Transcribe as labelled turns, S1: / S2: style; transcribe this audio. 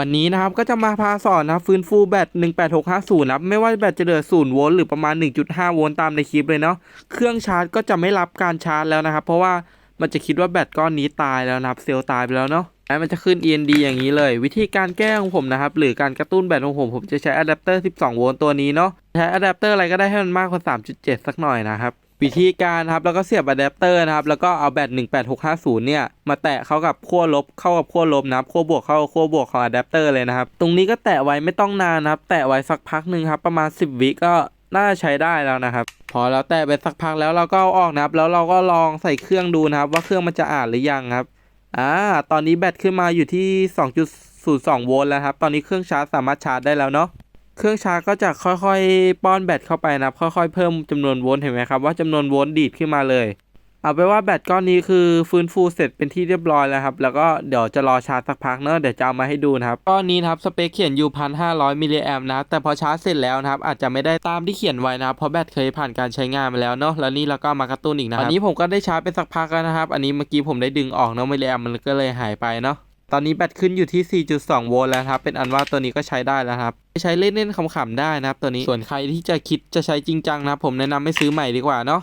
S1: วันนี้นะครับก็จะมาพาสอนนะครับฟื้นฟูแบต18650นะไม่ว่าแบตจะเหลือ0โวลต์หรือประมาณ 1.5 โวลต์ตามในคลิปเลยเนาะเครื่องชาร์จก็จะไม่รับการชาร์จแล้วนะครับเพราะว่ามันจะคิดว่าแบตก้อนนี้ตายแล้วนะครับเซลล์ตายไปแล้วเนาะแล้วมันจะขึ้น END อย่างนี้เลย วิธีการแก้ของผมนะครับ หรือการกระตุ้นแบตของผมผมจะใช้อะแดปเตอร์ 12 โวลต์ตัวนี้เนาะใช้อะแดปเตอร์อะไรก็ได้ให้มันมากกว่า 3.7 สักหน่อยนะครับ วิธีการครับแล้วก็เสียบอะแดปเตอร์นะครับแล้วก็เอาแบต18650 เนี่ยมาแตะเข้ากับขั้วลบเข้ากับขั้วลบนะครับขั้วบวกเข้ากับขั้วบวกของอะแดปเตอร์เลยนะครับตรงนี้ก็แตะไว้ไม่ต้องนานนะครับแตะไว้สักพักหนึ่งครับประมาณ 10 วิก็น่าใช้ได้แล้วนะครับพอแล้วแตะไปสักพักแล้วเราก็เอาออกนะครับ แล้วเราก็ลองใส่เครื่องดูนะครับ ว่าเครื่องมันจะอ่านหรือยังครับอ่าตอนนี้แบตขึ้นมาอยู่ที่ 2.02 โวลต์แล้วครับ ตอนนี้เครื่องชาร์จสามารถชาร์จได้แล้วเนาะ เครื่องชาร์จก็จะค่อยๆ ป้อนแบตเข้าไปนะครับค่อยๆ เพิ่มจำนวนโวลต์เห็นไหมครับว่าจำนวนโวลต์ดีดขึ้นมาเลย เอาไปว่าแบตก้อนนี้คือฟื้นฟูเสร็จเป็นที่เรียบร้อยแล้วครับ แล้วก็เดี๋ยวจะรอชาร์จสักพักเนอะเดี๋ยวจะเอามาให้ดูนะครับก้อนนี้นะครับสเปคเขียนอยู่พันห้าร้อยมิลลิแอมนะครับแต่พอชาร์จเสร็จแล้วนะครับอาจจะไม่ได้ตามที่เขียนไว้นะครับเพราะแบตเคยผ่านการใช้งานมาแล้วเนาะแล้วนี่เราก็มากระตุ้นอีกนะครับอันนี้ผมก็ได้ชาร์จไปสักพักแล้วนะครับ อันนี้เมื่อกี้ผมได้ดึงออกเนาะมิลลิแอมมันก็เลยหายไปเนาะ ตอนนี้แบตขึ้นอยู่ที่ 4.2 โวลต์แล้วครับ เป็นอันว่าตัวนี้ก็ใช้ได้แล้วครับ ใช้เล่นๆขำๆได้นะครับตัวนี้ ส่วนใครที่จะคิดจะใช้จริงจังนะผมแนะนำให้ซื้อใหม่ดีกว่าเนาะ